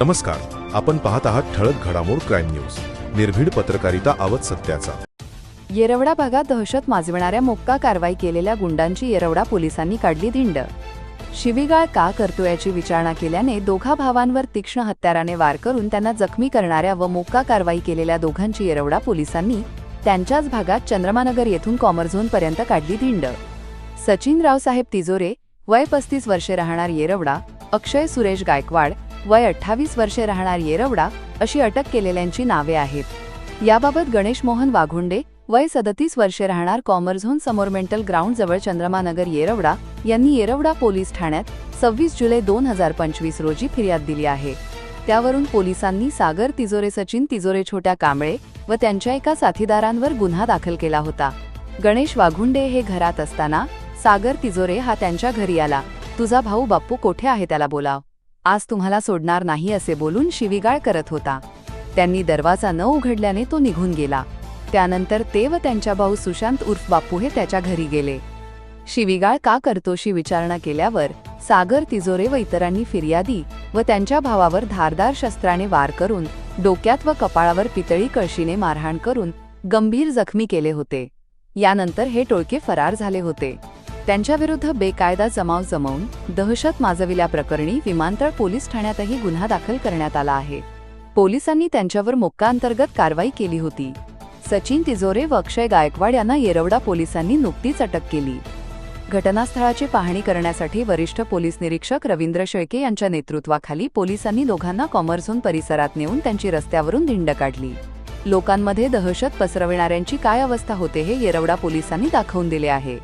नमस्कार. आपण पाहत आहात ठळक घडामोड क्राईम न्यूज. निर्भीड पत्रकारिता आवत सत्याचा. येरवडा भागात दहशत माजविणाऱ्या मोक्का कारवाई केलेल्या गुंडांची येरवडा पोलिसांनी काढली धिंड. शिवीगाळ का करतो याची विचारणा केल्याने दोघा भावांवर तीक्ष्ण हत्याराने वार करून त्यांना जखमी करणाऱ्या व मोक्का कारवाई केलेल्या दोघांची येरवडा पोलिसांनी त्यांच्याच भागात चंद्रमानगर येथून कॉमर पर्यंत काढली धिंड. सचिन रावसाहेब तिजोरे वय पस्तीस वर्षे राहणार येरवडा अक्षय सुरेश गायकवाड वय अठ्ठावीस वर्षे राहणार येरवडा अशी अटक केलेल्यांची नावे आहेत. याबाबत गणेश मोहन वाघुंडे वय सदतीस वर्षे राहणार कॉमर झोन समोर मेंटल ग्राउंड जवळ चंद्रमानगर येरवडा यांनी येरवडा पोलीस ठाण्यात सव्वीस जुलै दोन हजार पंचवीस रोजी फिर्याद दिली आहे. त्यावरून पोलिसांनी सागर तिजोरे सचिन तिजोरे छोट्या कांबळे व त्यांच्या एका साथीदारांवर गुन्हा दाखल केला होता. गणेश वाघुंडे हे घरात असताना सागर तिजोरे हा त्यांच्या घरी आला. तुझा भाऊ बाप्पू कोठे आहे त्याला बोलाव. आज तुम्हाला सोडणार नाही असे बोलून शिवीगाळ करत होता. त्यांनी दरवाजा न उघडल्याने तो निघून गेला. त्यानंतर ते व त्यांच्या भाऊ सुशांत उर्फ बापू हे त्याच्या घरी गेले. शिवीगाळ का करतोशी विचारणा केल्यावर सागर तिजोरे व इतरांनी फिर्यादी व त्यांच्या भावावर धारदार शस्त्राने वार करून डोक्यात व कपाळावर पितळी कळशीने मारहाण करून गंभीर जखमी केले होते. यानंतर हे टोळके फरार झाले होते. त्यांच्याविरुद्ध बेकायदा जमाव जमवून दहशत माजविल्याप्रकरणी विमानतळ पोलीस ठाण्यातही गुन्हा दाखल करण्यात आला आहे. पोलिसांनी त्यांच्यावर मोक्का अंतर्गत कारवाई केली होती. सचिन तिजोरे व अक्षय गायकवाड यांना येरवडा पोलिसांनी नुकतीच अटक केली. घटनास्थळाची पाहणी करण्यासाठी वरिष्ठ पोलीस निरीक्षक रवींद्र शेळके यांच्या नेतृत्वाखाली पोलिसांनी दोघांना कॉमर्झोन परिसरात नेऊन त्यांची रस्त्यावरून धिंड काढली. लोकांमध्ये दहशत पसरविणाऱ्यांची काय अवस्था होते हे येरवडा पोलिसांनी दाखवून दिले आहे.